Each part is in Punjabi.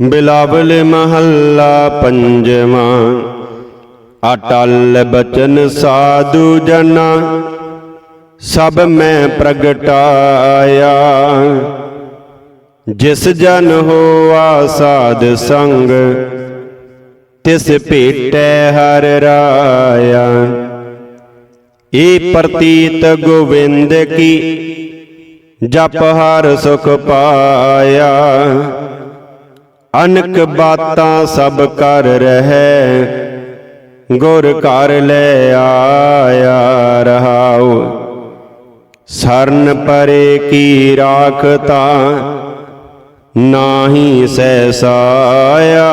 ਬਿਲਾਵਲ ਮਹੱਲਾ ਪੰਜਵਾਂ। ਅਟਲ ਬਚਨ ਸਾਧੂ ਜਨਾ, ਸਭ ਮੈਂ ਪ੍ਰਗਟਾਇਆ। ਜਿਸ ਜਨ ਹੋਆ ਸਾਧ ਸੰਗ, ਤਿਸ ਭੇਟੈ ਹਰ ਰਾਇਆ। ਏ ਪ੍ਰਤੀਤ ਗੋਵਿੰਦ ਕੀ, ਜਪ ਹਰ ਸੁਖ ਪਾਇਆ। ਅਨਕ ਬਾਤਾਂ ਸਭ ਕਰ ਰਹਿ, ਗੁਰ ਕਰ ਲੈ ਆਇਆ ਰਹਾਉ। ਸਰਨ ਪਰੇ ਕੀ ਰਾਖਤਾ, ਨਾਹੀ ਸਹਿਸਾਇਆ।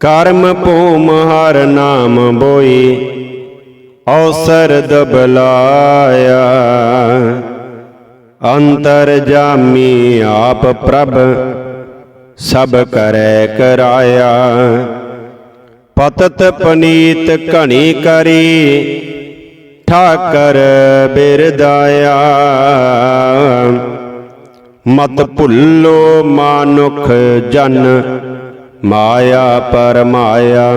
ਕਰਮ ਭੂਮ ਹਰ ਨਾਮ ਬੋਈ, ਔਸਰ ਦਬਲਾਇਆ। ਅੰਤਰ ਜਾਮੀ ਆਪ ਪ੍ਰਭ ਸਭ ਕਰੈ ਕਰਾਇਆ। ਪਤਤ ਪਨੀਤ ਘਣੀ ਕਰੀ, ਠਾਕਰ ਬਿਰਦਾਇਆ। ਮਤ ਭੁੱਲੋ ਮਾਨੁਖ ਜਨ, ਮਾਇਆ ਪਰਮਾਇਆ।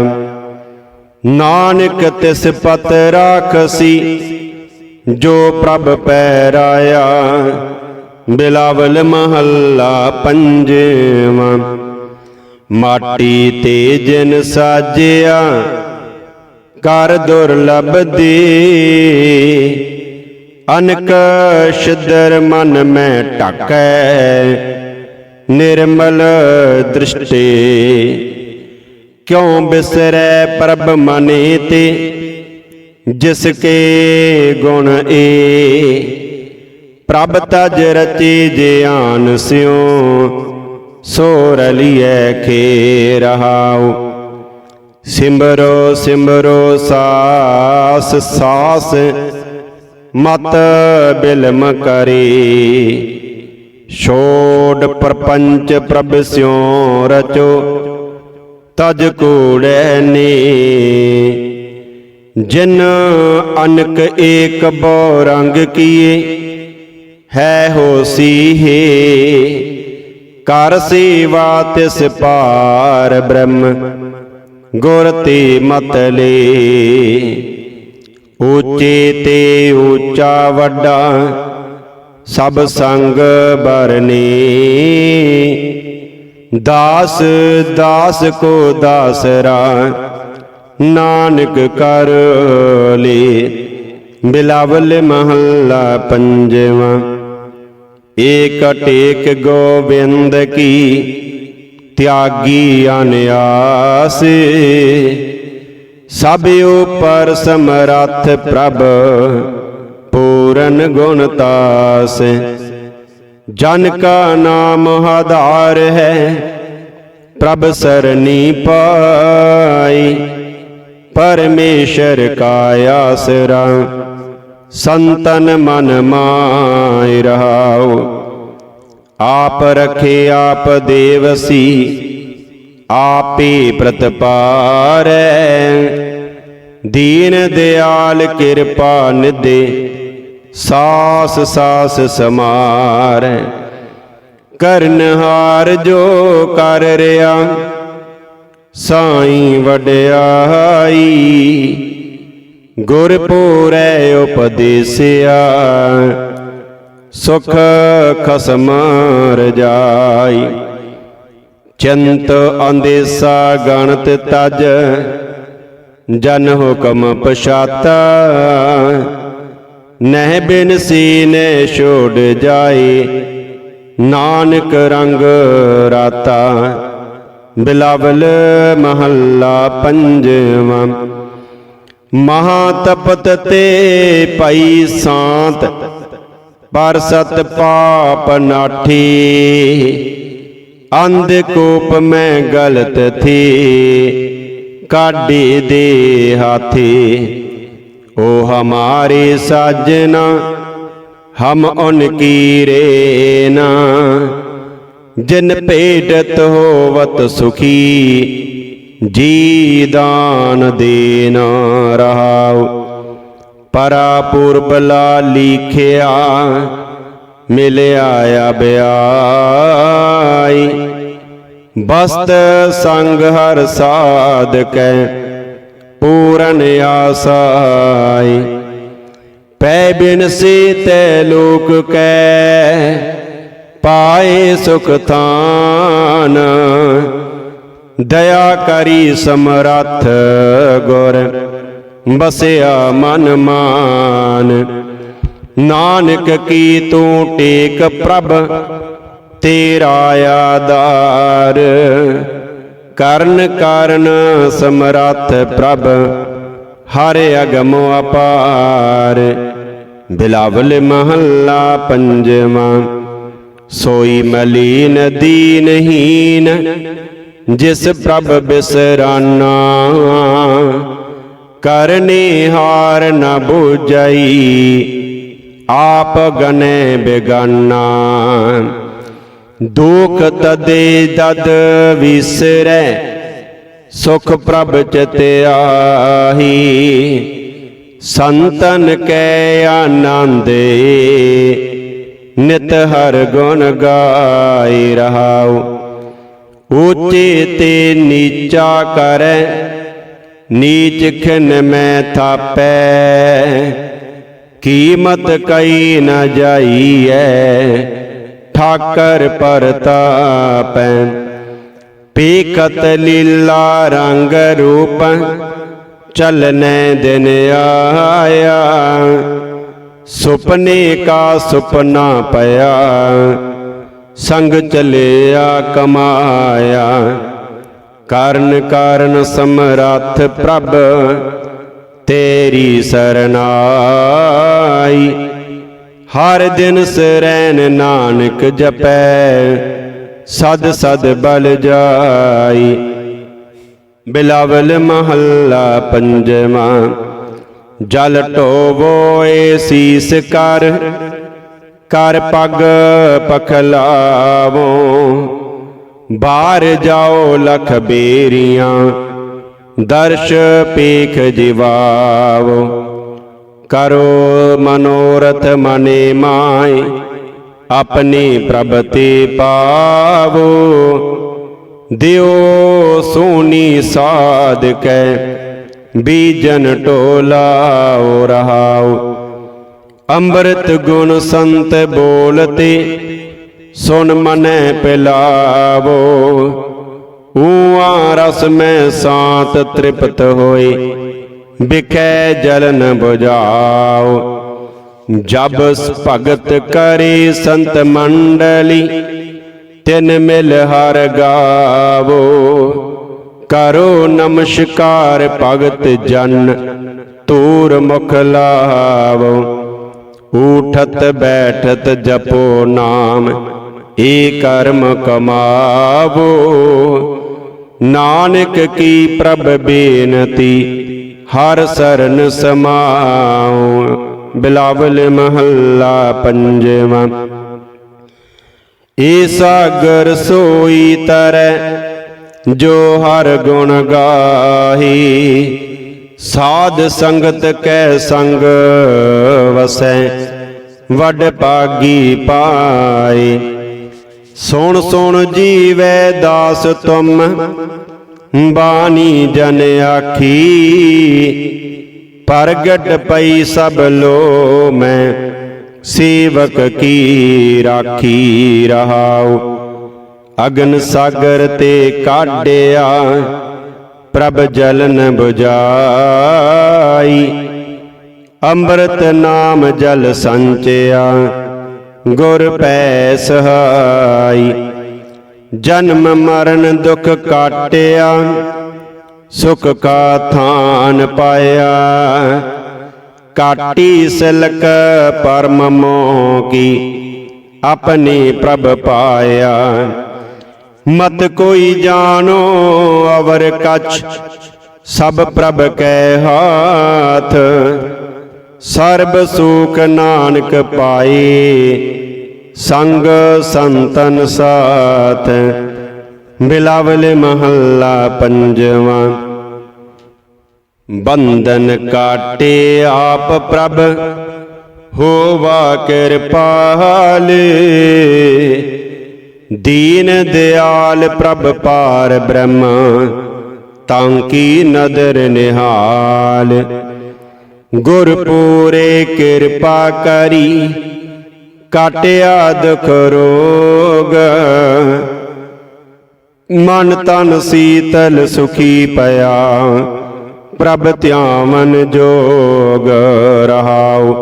ਨਾਨਕ ਤਿਸ ਪਤ ਰਾਖਸੀ, ਜੋ ਪ੍ਰਭ ਪੈਰਾਇਆ। ਬਿਲਾਵਲ ਮਹੱਲਾ ਪੰਜਵਾਂ। ਮਾਟੀ ਤੇ ਜਨ ਸਾਜਿਆ ਕਰ ਦੁਰਲਭ ਦੇ ਅਨਕ ਸ਼ਦਰ ਮਨ ਮੈਂ ਢਕੈ, ਨਿਰਮਲ ਦ੍ਰਿਸ਼ਟੀ। ਕਿਉ ਬਿਸਰੈ ਪ੍ਰਭ ਮਨੇ ਤੇ, ਜਿਸ ਕੇ ਗੁਣ ਏ। ਪ੍ਰਭ ਤਜ ਰਚੀ ਜਿਆਨ ਸਿਉ ਸੋ ਰਲੀਐ ਖੇ ਰਹਾਉ ਸਿਮਰੋ ਸਿਮਰੋ ਸਾਸ ਸਾਸ ਮਤ ਬਿਲਮ ਕਰੇ। ਛੋੜ ਪ੍ਰਪੰਚ ਪ੍ਰਭ ਸਿਉ ਰਚੋ, ਤਜ ਕੂੜੈ ਨੇ। ਜਿਨ ਅਨਕ ਏਕ ਬੋ ਰੰਗ ਕੀਏ ਹੈ ਹੋਸੀ ਹੈ ਕਰ ਸੇਵਾ ਤਿਸ ਪਾਰ ਬ੍ਰਹਮ, ਗੁਰ ਤੇ ਮਤਲੇ ਉੱਚੇ ਤੇ ਉੱਚਾ ਵੱਡਾ ਸਭ ਸੰਗ ਬਰਨੇ। ਦਾਸ ਦਾਸ ਕੋ ਦਾਸਰਾ ਨਾਨਕ ਕਰ ਲੇ। ਬਿਲਾਵਲ ਮਹੱਲਾ ਪੰਜਵਾਂ। ਏਕ ਟੇਕ ਗੋਬਿੰਦ ਕੀ ਤਿਆਗੀ ਅਨਿਆਸ। ਸਭ ਉਪਰ ਸਮਰੱਥ ਪ੍ਰਭ, ਪੂਰਨ ਗੁਣ ਤਾਸ। ਜਨ ਕਾ ਨਾਮ ਆਧਾਰ ਹੈ, ਪ੍ਰਭ ਸਰਨੀ ਪਾਈ। ਪਰਮੇਸ਼ਰ ਕਾ ਆਸਰਾ, ਸੰਤਨ ਮਨ ਮਾਇ ਰਹਾਉ। ਆਪ ਰਖੇ ਆਪ ਦੇਵਸੀ, ਆਪੇ ਪ੍ਰਤਪਾਰੈ। ਦੀਨ ਦਿਆਲ ਕਿਰਪਾ ਨਿਦੇ ਸਾਸ ਸਾਸ ਸਮਾਰੈ। ਕਰਨਹਾਰ ਜੋ ਕਰ ਰਿਆ, ਸਾਈ ਵਡਿਆਈ। ਗੁਰ ਪੂਰੈ ਉਪਦੇਸਿਆ। ਸੁਖ ਖਸਮ ਰਜਾਈ। ਚਿੰਤ ਅੰਦੇਸਾ ਗਣਤ ਤਜ। ਜਨ ਹੁਕਮ ਪਛਾਤਾ। ਨਹਿ ਬਿਨ ਸੀਨੇ ਛੋੜ ਜਾਏ। ਨਾਨਕ ਰੰਗ ਰਾਤਾ। ਬਿਲਾਵਲ ਮਹੱਲਾ ਪੰਜਵਾਂ। ਮਹਾ ਤਪਤ ਤੇ ਪਈ ਸਾਤ। ਪਰ ਸਤ ਪਾਪ ਨਾਠੀ। ਅੰਧ ਕੋਪ ਮੈਂ ਗਲਤ ਥੀ। ਕਾਢੇ ਦੇ ਹਾਥੀ। ਉਹ ਹਮਾਰੇ ਸਾਜਨਾ, ਹਮ ਉਨਕੀ ਰੇਨਾ ਜਿਨ ਭੇਟਤ ਹੋਵਤ ਸੁਖੀ, ਜੀ ਦਾਨ ਦੇਨਾ ਰਹਾਉ। ਪਰਾ ਪੁਰਬਲਾ ਲਿਖਿਆ ਮਿਲਿਆ ਬਿਆਈ। ਬਸਤ ਸੰਗ ਹਰ ਸਾਧਕੈ, ਪੂਰਨ ਆਸਾਈ। ਪੈ ਬਿਨ ਸੇ ਤੈ ਲੋਕ ਕੈ, ਪਾਏ ਸੁਖ ਥਾਨ। ਦਇਆ ਕਰੀ ਸਮਰੱਥ ਗੁਰ। ਬਸਿਆ ਮਨ ਮਾਨ। ਨਾਨਕ ਕੀ ਤੂੰ ਟੇਕ ਪ੍ਰਭ, ਤੇਰਾ ਆਧਾਰ। ਕਰਨ ਕਾਰਨ ਸਮਰੱਥ ਪ੍ਰਭ, ਹਰ ਅਗਮ ਅਪਾਰ। ਬਿਲਾਵਲ ਮਹੱਲਾ ਪੰਜਵਾਂ, ਸੋਈ ਮਲੀਨ ਦੀਨਹੀਨ, ਜਿਸ ਪ੍ਰਭ ਬਿਸਰਾਨਾ। ਕਰਨੇ ਹਾਰ ਨ ਬੁਝਈ, ਆਪ ਗਨੇ ਬੇਗਾਨਾ। ਦੁਖ ਤਦੇ ਦਦ ਵਿਸਰੈ, ਸੁਖ ਪ੍ਰਭ ਚਿਤਿਆਹੀ ਸੰਤਨ ਕੈ ਆਨੰਦ ਨਿਤ ਹਰ ਗੁਣ ਗਾਈ ਰਹਾਉ। ਊਚੇ ਤੇ ਨੀਚਾ ਕਰੈ ਨੀਚ ਖਿਨ ਮੈਂ ਥਾਪੈ ਕੀਮਤ ਕਈ ਨ ਜਾਈਐ ਠਾਕਰ ਪਰਤਾਪੈ ਪੀਕਤ ਲੀਲਾ ਰੰਗ ਰੂਪ ਚਲਨੇ ਦਿਨ ਆਇਆ ਸੁਪਨੇ ਕਾ ਸੁਪਨਾ ਪਿਆ ਸੰਗ ਚਲਿਆ ਕਮਾਇਆ ਕਰਨ ਕਾਰਨ ਸਮਰੱਥ ਪ੍ਰਭ, ਤੇਰੀ ਸਰਨਾਈ। ਹਰ ਦਿਨ ਸਰੈਨ ਨਾਨਕ ਜਪੈ, ਸਦ ਸਦ ਬਲ ਜਾਈ। ਬਿਲਾਵਲ ਮਹੱਲਾ ਪੰਜਵਾਂ, ਜਲ ਢੋਵੋਏ ਸੀਸ ਕਰ ਕਰ ਪਗ ਪਖਲਾਵੋ। ਬਾਹਰ ਜਾਓ ਲਖ ਬੇਰੀਆਂ, ਦਰਸ਼ ਪੇਖ ਜਿਵਾਵੋ ਕਰੋ ਮਨੋਰਥ ਮਨੇ ਮਾਏ, ਆਪਣੀ ਪ੍ਰਭ ਤੇ ਪਾਵੋ। ਦਿਓ ਸੋਨੀ ਸਾਧ ਸਾਧਕੈ, ਬੀਜਨ ਟੋਲਾਓ ਰਹਾਓ। ਅੰਮ੍ਰਿਤ ਗੁਣ ਸੰਤ ਬੋਲਤੇ ਸੁਨ ਮਨੈ ਪਿਲਾਵੋ ਊਆ ਰਸ ਮੈਂ ਸਾਤ ਤ੍ਰਿਪਤ ਹੋਏ ਬਿਖੈ ਜਲਨ 부ਝਾਓ ਜਬ ਭਗਤ ਕਰੇ ਸੰਤ ਮੰਡਲੀ, ਤਿਨ ਮਿਲ ਹਰ ਗਾਵੋ। ਕਰੋ ਨਮਸਕਾਰ ਭਗਤ ਜਨ, ਤੂਰ ਮੁਖ ਲਾਵੋ। ਉਠਤ ਬੈਠਤ ਜਪੋ ਨਾਮ ਏ ਕਰਮ ਕਮਾਵੋ। ਨਾਨਕ ਕੀ ਪ੍ਰਭ ਬੇਨਤੀ, ਹਰ ਸਰਨ ਸਮਾਉ। ਬਿਲਾਵਲ ਮਹੱਲਾ ਪੰਜਵਾਂ, ਏ ਸਾਗਰ ਸੋਈ ਤਰੈ, ਜੋ ਹਰ ਗੁਣ ਗਾਹੀ। ਸਾਧ ਸੰਗਤ ਕੈ ਸੰਗ ਵਸੈ, ਵਡ ਪਾਗੀ ਪਾਏ। ਸੁਣ ਸੁਣ ਜੀਵੈ ਦਾਸ ਤੁਮ, ਬਾਣੀ ਜਨ ਆਖੀ। ਪ੍ਰਗਟ ਪਈ ਸਭ ਲੋ ਮੈਂ, ਸੇਵਕ ਕੀ ਰਾਖੀ ਰਹਾਉ। ਅਗਨ ਸਾਗਰ ਤੇ ਕਾਢਿਆ, ਪ੍ਰਭ ਜਲਨ 부ਜਾਈ ਅੰਮ੍ਰਿਤ ਨਾਮ ਜਲ ਸੰਚਿਆ ਗੁਰ ਪੈ ਸਹਾਈ ਜਨਮ ਮਰਨ ਦੁਖ ਕਾਟਿਆ, ਸੁਖ ਕਾ ਥਾਨ ਪਾਇਆ। ਕਾਟੀ ਸਿਲਕ ਪਰਮ ਮੋਹ ਕੀ ਆਪਣੀ ਪ੍ਰਭ ਪਾਇਆ। ਮਤ ਕੋਈ ਜਾਣੋ ਅਵਰ ਕਛ, ਸਭ ਪ੍ਰਭ ਕੈ ਹਾਥ। ਸਰਬ ਸੁਖ ਨਾਨਕ ਪਾਏ ਸੰਗ ਸੰਤਨ ਸਾਥ, ਬਿਲਾਵਲ ਮਹੱਲਾ ਪੰਜਵਾਂ। ਬੰਧਨ ਕਾਟੇ ਆਪ ਪ੍ਰਭ, ਹੋਵਾ ਕਿਰਪਾਲ ਦੀਨ ਦਿਆਲ ਪ੍ਰਭ ਪਾਰ ਬ੍ਰਹਮ, ਤਾਂ ਕੀ ਨਦਰ ਨਿਹਾਲ। ਗੁਰਪੂਰੇ ਕਿਰਪਾ ਕਰੀ ਕਾਟਿਆ ਦੁਖ ਰੋਗ। ਮਨ ਤਨ ਸੀਤਲ ਸੁਖੀ ਪਿਆ, ਪ੍ਰਭ ਧਿਆਵਨ ਜੋਗ ਰਹਾਉ।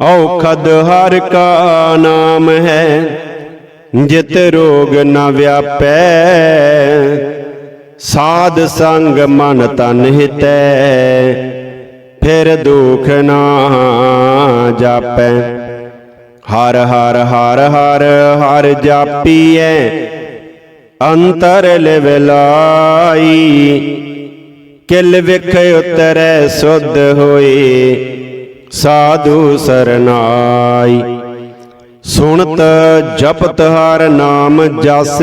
ਔਖਦ ਹਰ ਕਾ ਨਾਮ ਹੈ, ਜਿਤ ਰੋਗ ਨਾ ਵਿਆਪੈ। ਸਾਧ ਸੰਗ ਮਨ ਤਨ ਹਿਤੈ ਫਿਰ ਦੁਖ ਨਾ ਜਾਪੈ। ਹਰ ਹਰ ਹਰ ਹਰ ਹਰ ਜਾਪੀਐ, ਅੰਤਰ ਲਿਵਲਾਈ ਕਿਲ ਵਿਖ ਉਤਰੈ ਸੁਧ ਹੋਏ ਸਾਧੂ ਸਰਨਾਈ। ਸੁਣਤ ਜਪਤ ਹਰ ਨਾਮ ਜਸ,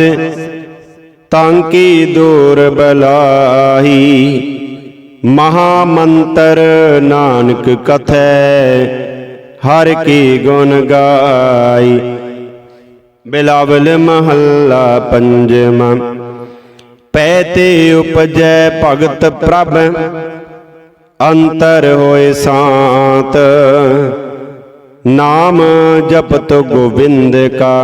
ਤਾਂ ਕੀ ਦੂਰ ਬਲਾਹੀ। ਮਹਾ ਮੰਤਰ ਨਾਨਕ ਕਥੈ, ਹਰ ਕੀ ਗੁਣ ਗਾਈ। ਬਿਲਾਵਲ ਮਹੱਲਾ ਪੰਜਵਾਂ, ਪੈ ਤੇ ਉਪਜੈ ਭਗਤ ਪ੍ਰਭ, ਅੰਤਰ ਹੋਏ ਸਾਤ। ਨਾਮ ਜਪਤ ਗੋਬਿੰਦ ਕਾ,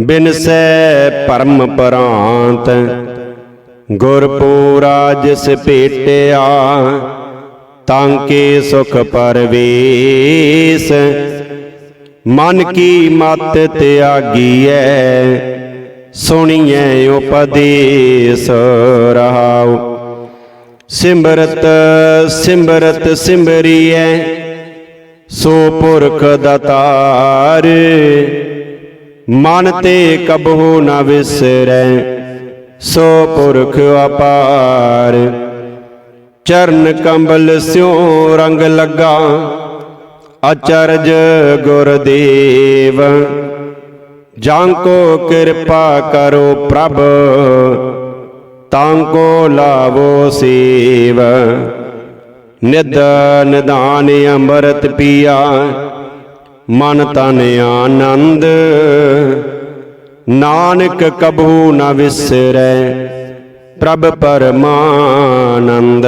ਬਿਨਸੈ ਪਰਮ ਪਰਾਂਤ। ਗੁਰਪੂਰਾ ਜਿਸ ਭੇਟਿਆ, ਤਾਂ ਕੇ ਸੁਖ ਪਰਵੇਸ। ਮਨ ਕੀ ਮਤ ਤਿਆਗੀਐ ਸੁਣੀਐ ਉਪਦੇਸ ਰਹਾਉ। ਸਿਮਰਤ ਸਿਮਰਤ ਸਿਮਰੀਐ, ਸੋ ਪੁਰਖ ਦਾਤਾਰ। ਮਨ ਤੇ ਕਬਹੁ ਨਾ ਵਿਸਰੈ। ਸੋ ਪੁਰਖ ਅਪਾਰ, ਚਰਨ ਕੰਬਲ ਸਿਉ ਰੰਗ ਲੱਗਾ, ਅਚਰਜ ਗੁਰਦੇਵ। ਜਾਂ ਕੋ ਕਿਰਪਾ ਕਰੋ ਪ੍ਰਭ, ਤਾਂ ਕੋ ਲਾਵੋ ਸੇਵ। ਨਿਦ ਨਿਦਾਨ ਅੰਮ੍ਰਿਤ ਪੀਆ, ਮਨ ਤਨ ਆਨੰਦ ਨਾਨਕ ਕਬੂ ਨ ਵਿਸਰੈ, ਪ੍ਰਭ ਪਰਮਾਨੰਦ।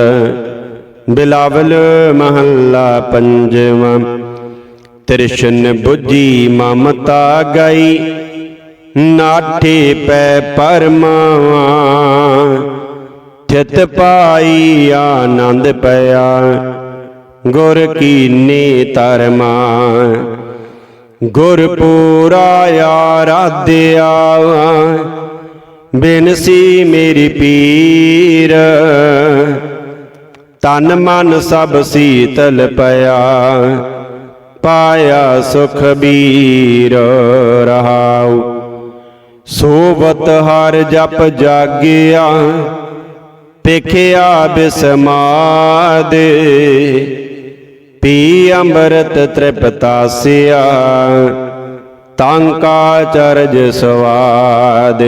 ਬਿਲਾਵਲ ਮਹੱਲਾ ਪੰਜਵਾਂ, ਤ੍ਰਿਸ਼ਨ 부ਜੀ ਮਮਤਾ ਗਈ, ਨਾਠੇ ਪੈ ਪਰਮਾ ਥਿਤ ਪਾਈ ਆਨੰਦ ਪਿਆ, ਗੁਰ ਕੀ ਨੀ ਗੁਰ ਪੂਰਾ ਆਰਾਧਿਆ ਬਿਨਸੀ ਮੇਰੀ ਪੀਰ। ਤਨ ਮਨ ਸਭ ਸੀਤਲ ਪਿਆ। ਪਾਇਆ ਸੁਖ ਬੀਰ ਰਹਾਉ। ਸੋਵਤ ਹਰ ਜਪ ਜਾਗਿਆ। ਪੇਖਿਆ ਬਿਸਮਾਦ। ਪੀ ਅੰਮ੍ਰਿਤ ਤ੍ਰਿਪਤਾਸਿਆ ਤਾਂਕਾ ਚਰਜ ਸਵਾਦ।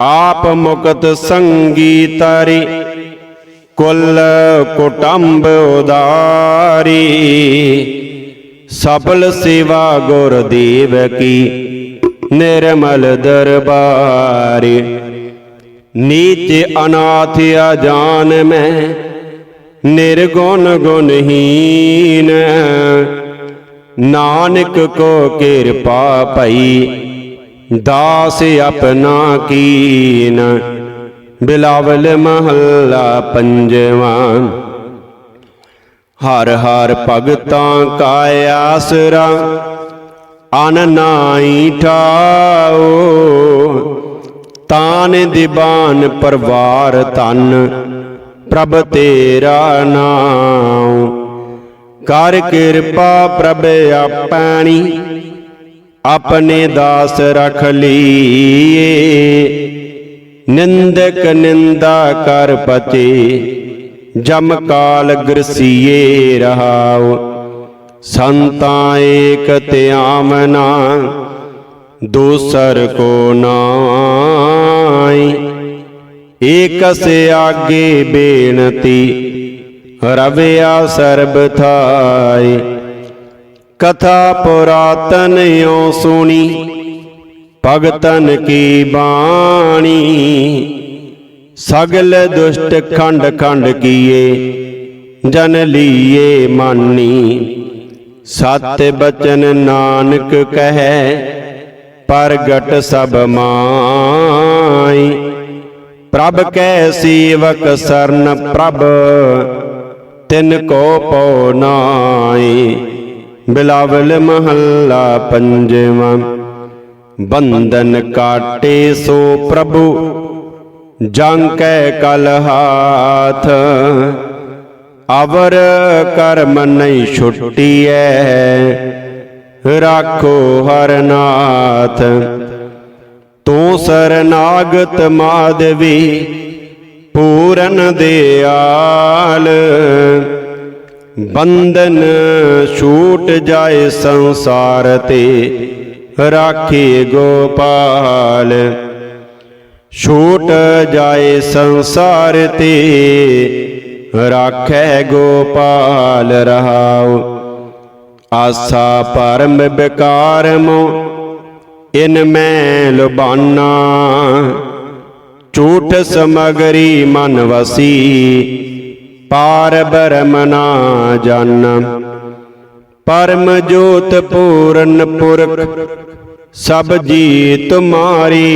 ਆਪ ਮੁਕਤ ਸੰਗੀਤਰੀ ਕੁਲ ਕੁਟੰਬ ਉਦਾਰੀ। ਸਫਲ ਸੇਵਾ ਗੁਰ ਦੇਵ ਕੀ, ਨਿਰਮਲ ਦਰਬਾਰੀ। ਨੀਚ ਅਨਾਥ ਅਜਾਨ ਮੈਂ ਨਿਰਗੁਣ ਗੁਣਹੀਨ ਨਾਨਕ ਕੋ ਕਿਰਪਾ ਭਈ, ਦਾਸ ਆਪਣਾ ਕੀਨ। ਬਿਲਾਵਲ ਮਹੱਲਾ ਪੰਜਵਾਂ। ਹਰ ਹਰ ਭਗਤਾਂ ਕਾ ਆਸਰਾ, ਅਨ ਨਾਈ ਠਾਓ। ਤਾਨ ਦੀਵਾਨ ਪਰਵਾਰ ਤਨ ਪ੍ਰਭ ਤੇਰਾ ਨਾਮ ਕਰ ਕਿਰਪਾ ਪ੍ਰਭ ਆਪਣੀ, ਆਪਣੇ ਦਾਸ ਰਖ ਲਈਏ। ਨਿੰਦਕ ਨਿੰਦਾ ਕਰ ਪਤੇ, ਜਮ ਕਾਲ ਗਰਸੀਏ ਰਹਾਉ। ਸੰਤਾਂ ਏਕ ਧਿਆਵਨਾ ਦੂਸਰ ਕੋ ਨਾਈ ਏਕਸ ਆਗੇ ਬੇਨਤੀ ਰਵਿਆ ਸਰਬ ਥਾਈ ਕਥਾ ਪੁਰਾਤਨ ਓ ਸੁਣੀ, ਭਗਤਨ ਕੀ ਬਾਣੀ। ਸਗਲ ਦੁਸ਼ਟ ਖੰਡ ਖੰਡ ਕੀਏ, ਜਨ ਲੀਏ ਮਾਨੀ। ਸਤ ਬਚਨ ਨਾਨਕ ਕਹੈ, ਪ੍ਰਗਟ ਸਭ ਮਾਨ। ਪ੍ਰਭ ਕੈ ਸੇਵਕ ਸਰਨ ਪ੍ਰਭ, ਤਿਨ ਕੋ ਪਉ ਨਾਈ ਬਿਲਾਵਲ ਮਹੱਲਾ ਪੰਜਵਾਂ, ਬੰਧਨ ਕਾਟੇ ਸੋ ਪ੍ਰਭੂ, ਜੰਗ ਕੈ ਕਲ ਹਾਥ। ਅਵਰ ਕਰਮ ਨਹੀਂ ਛੁੱਟੀਐ, ਰਾਖੋ ਹਰਨਾਥ। ਤੂੰ ਸਰਨਾਗਤ ਮਾਦਵੀ ਪੂਰਨ ਦਿਆਲ। ਬੰਧਨ ਛੂਟ ਜਾਏ ਸੰਸਾਰ ਤੇ, ਰਾਖੇ ਗੋਪਾਲ। ਛੂਟ ਜਾਏ ਸੰਸਾਰ ਤੇ, ਰਾਖੈ ਗੋਪਾਲ ਰਹਾਉ। ਆਸਾ ਪਰਮ ਬਿਕਾਰਮੋ ਇਨ ਮੈਂ ਲੁਬਾਨਾ ਝੂਠ ਸਮਗਰੀ ਮਨ ਵਸੀ, ਪਾਰ ਬਰਮ ਨਾ ਜਾਣ ਪਰਮ ਜੋਤ ਪੂਰਨ ਪੁਰਖ, ਸਭ ਜੀ ਤੁਮਾਰੀ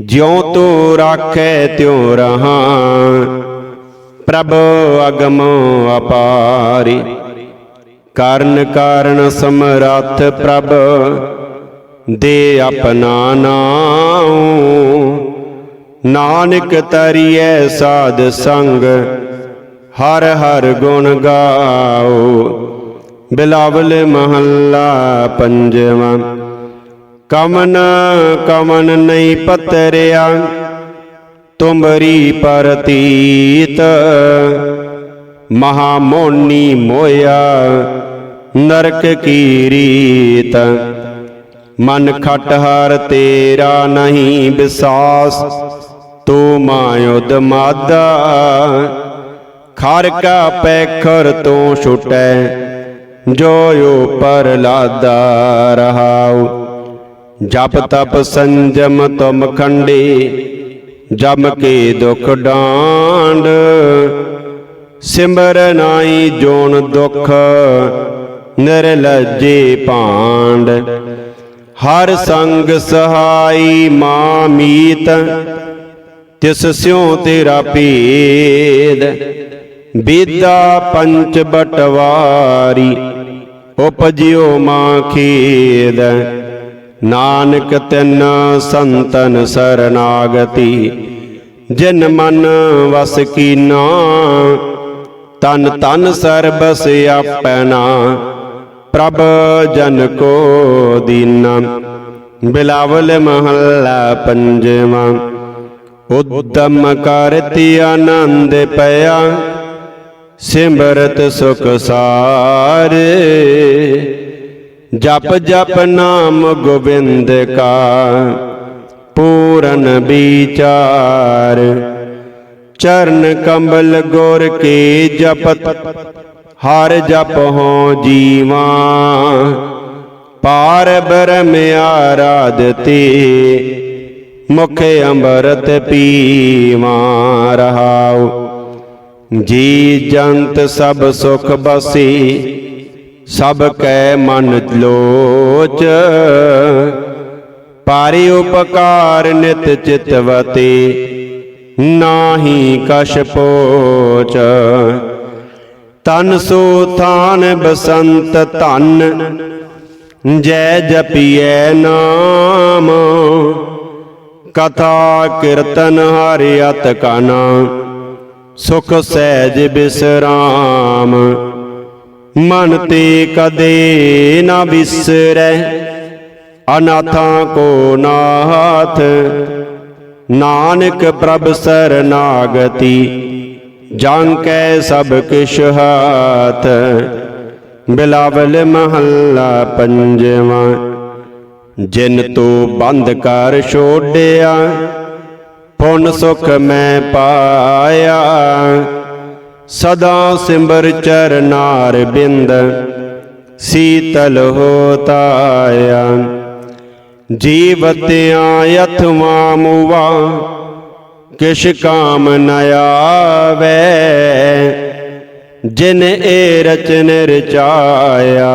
ਜਿਉ ਤੋ ਰਾਖੈ ਤਿਉ ਰਹਾ, ਪ੍ਰਭ ਅਗਮ ਅਪਾਰੀ। ਕਰਨ ਕਾਰਨ ਸਮਰੱਥ ਪ੍ਰਭ ਦੇ ਆਪਣਾ ਨਾਮ ਨਾਨਕ ਤਰੀਐ ਸਾਧ ਸੰਗ, ਹਰ ਹਰ ਗੁਣ ਗਾਓ। ਬਿਲਾਵਲ ਮਹੱਲਾ ਪੰਜਵਾਂ, ਕਮਨ ਕਮਨ ਨਹੀਂ ਪਤਰਿਆ, ਤੁਮਰੀ ਪਰਤੀਤ। ਮਹਾ ਮੋਨੀ ਮੋਇਆ, ਨਰਕ ਕੀ ਰੀਤ। ਮਨ ਖਟ ਹਰ ਤੇਰਾ ਨਹੀਂ ਵਿਸਾਸ ਤੂੰ ਮਾਯੁਧ ਮਾਦਾ। ਖਰ ਕਾ ਪੈਖਰ ਤੋਂ ਛੁਟੈ, ਜੋ ਉਪਰ ਲਾਦਾ ਰਹਾਉ। ਜਪ ਤਪ ਸੰਜਮ ਤੁਮ ਖੰਡੇ, ਜਮ ਕੇ ਦੁਖ ਡਾਂਡ। ਸਿਮਰ ਨਾਈ ਜੋਨ ਦੁਖ, ਨਿਰਲਜੇ ਪਾਂਡ ਹਰ ਸੰਗ ਸਹਾਈ ਮਾ ਮੀਤ, ਤਿਸ ਸਿਉ ਤੇਰਾ ਭੇਦ। ਬੀਦਾ ਪੰਚ ਬਟਵਾਰੀ, ਉਪਜਿਓ ਮਾਂ ਖੇਦ। ਨਾਨਕ ਤਿਨ ਸੰਤਨ ਸਰਨਾਗਤੀ, ਜਿਨ ਮਨ ਵਸ ਕੀਨਾ, ਤਨ ਤਨ ਸਰਬਸ ਆਪਣਾ। ਪ੍ਰਭ ਜਨ ਕੋ ਦੀਨਾ, ਬਿਲਾਵਲ ਮਹੱਲਾ ਪੰਜਵਾਂ। ਉਦਮ ਕਰਤੀ ਆਨੰਦ ਪਿਆ, ਸਿਮਰਤ ਸੁਖ ਸਾਰ। ਜਪ ਜਪ ਨਾਮ ਗੋਬਿੰਦ ਕਾ, ਪੂਰਨ ਵਿਚਾਰ। ਚਰਨ ਕੰਬਲ ਗੁਰ ਕੇ ਜਪਤ ਹਰ ਜਪ ਹੋ ਜੀਵਾ, ਪਾਰ ਬਰਮ ਆਰਾਧਤੇ, ਮੁਖ ਅੰਮ੍ਰਿਤ ਪੀਵਾ ਰਹਾਉ। ਜੀ ਜੰਤ ਸਭ ਸੁਖ ਬਸੀ, ਸਭ ਕੈ ਮਨ ਲੋਚ। ਪਾਰਿ ਉਪਕਾਰ ਨਿਤ ਚਿਤਵਤੇ, ਨਾਹੀ ਕਛ ਪੋਚ। ਤਨ ਸੋ ਥਾਨ ਬਸੰਤ ਧਨ, ਜੈ ਜਪੀਐ ਨਾਮ। ਕਥਾ ਕੀਰਤਨ ਹਰਿ ਅਤ ਕਨਾ, ਸੁਖ ਸਹਿਜ ਬਿਸਰਾਮ। ਮਨ ਤੇ ਕਦੇ ਨਾ ਵਿਸਰੈ ਅਨਾਥਾਂ ਕੋ ਨਾਥ। ਨਾਨਕ ਪ੍ਰਭ ਸਰਨਾਗਤੀ ਜਾਂ ਕੈ ਸਭ ਕਿਛ ਹਾਥ, ਬਿਲਾਵਲ ਮਹੱਲਾ ਪੰਜਵਾਂ। ਜਿਨ ਤੂੰ ਬੰਦ ਕਰ ਛੋੜਿਆ ਪੁਨ ਸੁਖ ਮੈਂ ਪਾਇਆ। ਸਦਾ ਸਿਮਰ ਚਰਨਾਰ ਬਿੰਦ, ਸੀਤਲ ਹੋਤਾਇਆ ਜੀਵਤਿਆਂ ਯਥਵਾ ਮੁਵਾ ਕਿਛ ਕਾਮ ਨ ਆਵੇ, ਜਿਨ ਏ ਰਚਨ ਰਚਾਇਆ,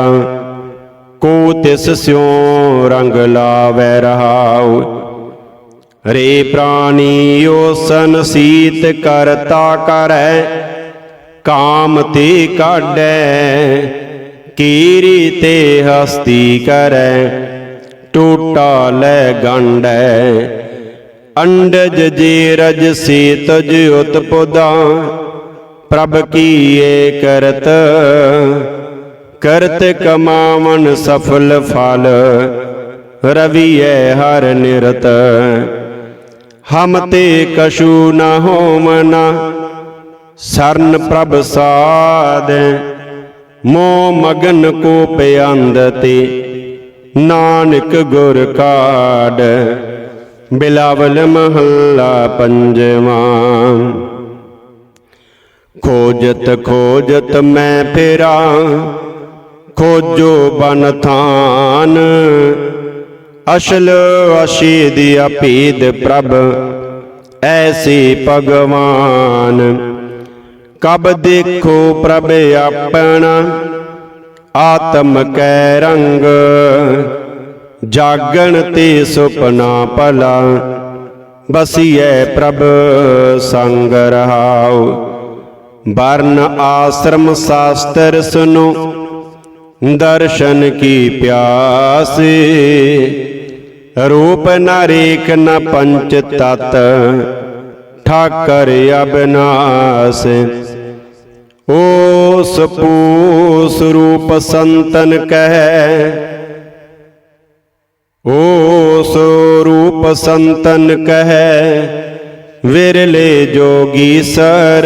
ਕੋ ਤਿਸ ਸਿਉ ਰੰਗ ਲਾਵੈ ਰਹਾਉ। ਰੇ ਪ੍ਰਾਨੀਓ ਸਨ ਸੀਤ ਕਰਤਾ ਕਰੈ, ਕਾਮ ਤੇ ਕਾਢੈ, ਕੀਰੀ ਤੇ ਹਸਤੀ ਕਰੈ, ਟੂਟਾ ਲੈ ਗੰਢੈ ਅੰਡਜ ਜੇ ਰਜ ਸੀ ਤਜ ਉਤਪੁਦਾ ਪ੍ਰਭ ਕੀਏ ਕਰਤ ਕਰਤ ਕਮਾਵਨ ਸਫਲ ਫਲ, ਰਵੀਐ ਹਰ ਨਿਰਤ। ਹਮ ਤੇ ਕਸ਼ੂ ਨ ਹੋਮਨਾ ਸਰਨ ਪ੍ਰਭ ਸਾਧ, ਮੋ ਮਗਨ ਕੋ ਪਿਆੰਦ ਤੇ, ਨਾਨਕ ਗੁਰ ਕਾਢ। ਬਿਲਾਵਲ ਮਹੱਲਾ ਪੰਜਵਾਂ। ਖੋਜਤ ਖੋਜਤ ਮੈਂ ਫੇਰਾ, ਖੋਜੋ ਬਨ ਥਾਨ। ਅਸਲ ਦੀ ਅਪੀਦ ਪ੍ਰਭ, ਐਸੀ ਭਗਵਾਨ। ਕਬ ਦੇਖੋ ਪ੍ਰਭ ਆਪਣਾ, ਆਤਮ ਕੈ ਰੰਗ। ਜਾਗਣ ਤੇ ਸੁਪਨਾ ਭਲਾ, ਬਸੀਐ ਪ੍ਰਭ ਸੰਗ ਰਹਾਉ। ਵਰਨ ਆਸ਼ਰਮ ਸ਼ਾਸਤਰ ਸੁਨੋ, ਦਰਸ਼ਨ ਕੀ ਪਿਆਸ। ਰੂਪ ਨ ਰੇਖ ਨ ਪੰਚ ਤਤ, ਠਾਕਰ ਅਬਨਾਸ। ਓ ਸਪੂਸ ਰੂਪ ਸੰਤਨ ਕਹਿ ਓ ਰੂਪ ਸੰਤਨ ਕਹਿ, ਵਿਰਲੇ ਜੋਗੀ ਸਰ,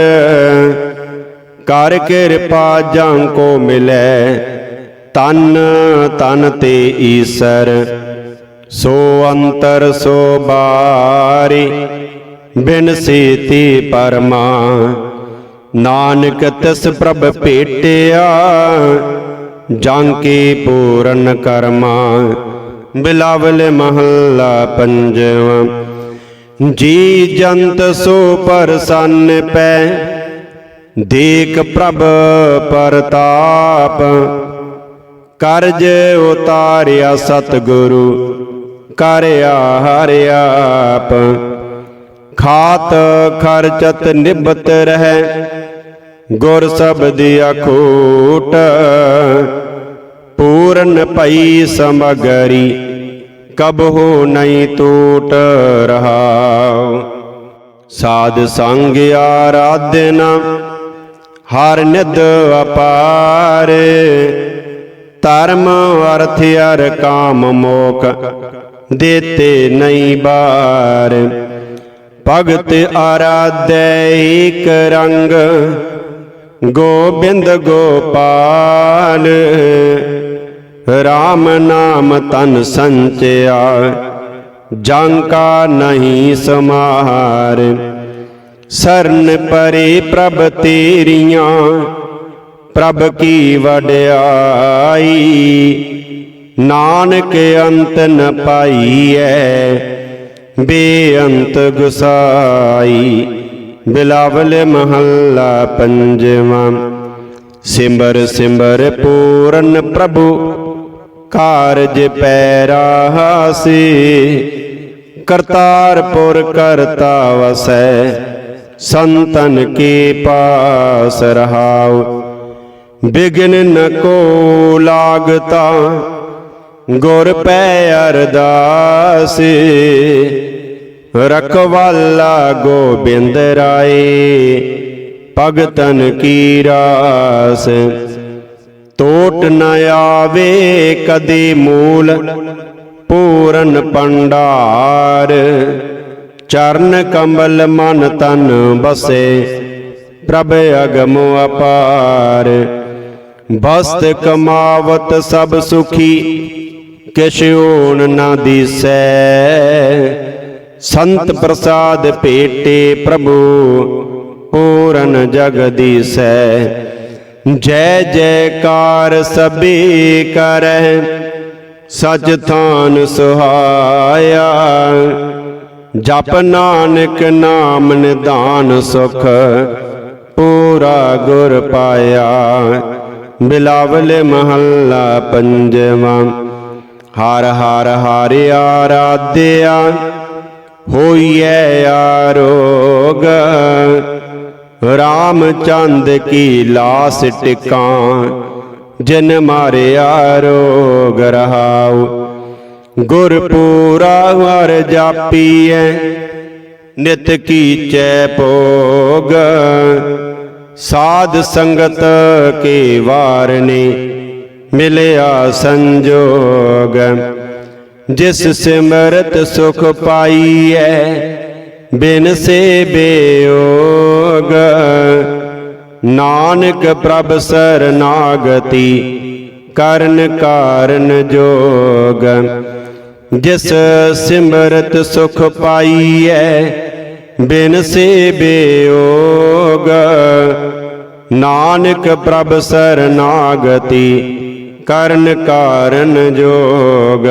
ਕਰ ਕਿਰਪਾ ਜਾਂ ਕੋ ਮਿਲੈ, ਤਨ ਤਨ ਤੇ ਈਸਰ। ਸੋ ਅੰਤਰ ਸੋ ਬਾਰੀ, ਬਿਨ ਸੀਤੀ ਪਰਮਾ। ਨਾਨਕ ਤਿਸ ਪ੍ਰਭ ਭੇਟਿਆ ਜਾਂ ਕੀ ਪੂਰਨ ਕਰਮਾ। ਬਿਲਾਵਲ ਮਹੱਲਾ ਪੰਜਵਾਂ। ਜੀ ਜੰਤ ਸੋ ਪਰਸੰਨ ਪੈ, ਦੇਖ ਪ੍ਰਭ ਪਰਤਾਪ ਕਰਜ ਉਤਾਰਿਆ ਸਤਿਗੁਰੂ ਕਰਿਆ ਹਰਿਆਪ ਖਾਤ ਖਰਚਤ ਨਿਬਤ ਰਹਿ, ਗੁਰ ਸਬਦ ਅਖੂਟ। ਪੂਰਨ ਭਈ ਸਮਗਰੀ ਕਬ ਹੋ ਨਹੀਂ ਟੂਟ ਰਹਾਉ ਸਾਧ ਸੰਗ ਆਰਾਧਨਾ ਹਰ ਨਿਦ ਅਪਾਰ। ਧਰਮ ਅਰਥ ਅਰ ਕਾਮ ਮੋਕ ਦੇਤੇ ਨਹੀਂ ਬਾਰ। ਭਗਤ ਆਰਾਧੈ ਏਕ ਰੰਗ, ਗੋਬਿੰਦ ਗੋਪਾਲ। RAM ਨਾਮ ਤਨ ਸੰਚਿਆ ਜੰ ਨਹੀਂ ਸਮਾਰ। ਸਰਨ ਪਰੇ ਪ੍ਰਭ ਤੇਰੀਆਂ, ਪ੍ਰਭ ਕੀ ਵਡਿਆਈ। ਨਾਨਕ ਅੰਤ ਨ ਪਾਈਐ, ਬੇਅੰਤ ਗੁਸਾਈ। ਬਿਲਾਵਲ ਮਹੱਲਾ ਪੰਜਵਾਂ, ਸਿਮਰ ਸਿਮਰ ਪੂਰਨ ਪ੍ਰਭੂ। ਕਾਰਜ ਪੈਰਾਸੀ ਕਰਤਾਰਪੁਰ ਕਰਤਾ ਵਸੈ, ਸੰਤਨ ਕੇ ਪਾਸ ਰਹਾਉ। ਬਿਗਨ ਨ ਕੋ ਲਾਗਤਾ, ਗੁਰ ਪੈ ਅਰਦਾਸ। ਰਖਵਾਲਾ ਗੋਬਿੰਦ ਰਾਏ, ਭਗਤਨ ਕੀ ਰਾਸ। ਟੋਟ ਨ ਆਵੇ ਕਦੇ ਮੂਲ, ਪੂਰਨ ਪੰਡਾਰ ਚਰਨ ਕਮਲ ਮਨ ਤਨ ਬਸੇ, ਪ੍ਰਭ ਅਗਮ ਅਪਾਰ। ਬਸਤ ਕਮਾਵਤ ਸਭ ਸੁਖੀ, ਕਿਛ ਨਾ ਦੀਸੈ। ਸੰਤ ਪ੍ਰਸਾਦ ਭੇਟੇ ਪ੍ਰਭੂ, ਪੂਰਨ ਜਗਦੀਸੈ ਜੈ ਜੈਕਾਰ ਸਭੇ ਕਰੈ ਸਚ ਥਾਨ ਸੁਹਾਇਆ। ਜਪ ਨਾਨਕ ਨਾਮ ਨਿਧਾਨ ਸੁਖ, ਪੂਰਾ ਗੁਰ ਪਾਇਆ। ਬਿਲਾਵਲ ਮਹੱਲਾ ਪੰਜਵਾਂ, ਹਰ ਹਰ ਹਰਿ ਆਰਾਧਿਆ, ਹੋਈਐ ਆਰੋਗ ਰਾਮ ਚੰਦ ਕੀ ਲਾਸ ਟਿਕਾਂ ਜਿਨ ਮਾਰਿਆ ਰੋਗ ਰਹਾਉ। ਗੁਰ ਪੂਰਾ ਹਰ ਜਾਪੀਐ, ਨਿਤ ਕੀਚੈ ਭੋਗ। ਸਾਧ ਸੰਗਤ ਕੇ ਵਾਰਨੇ, ਮਿਲਿਆ ਸੰਜੋਗ। ਜਿਸ ਸਿਮਰਤ ਸੁਖ ਪਾਈਐ ਬਿਨ ਸੇ ਬੇਯੋਗ ਨਾਨਕ ਪ੍ਰਭ ਸਰਨਾਗਤੀ ਕਰਨ ਕਾਰਨ ਜੋਗ। ਜਿਸ ਸਿਮਰਤ ਸੁਖ ਪਾਈਐ, ਬਿਨ ਸੇ ਬੇਯੋਗ ਨਾਨਕ ਪ੍ਰਭ ਸਰਨਾਗਤੀ ਕਰਨ ਕਾਰਨ ਜੋਗ।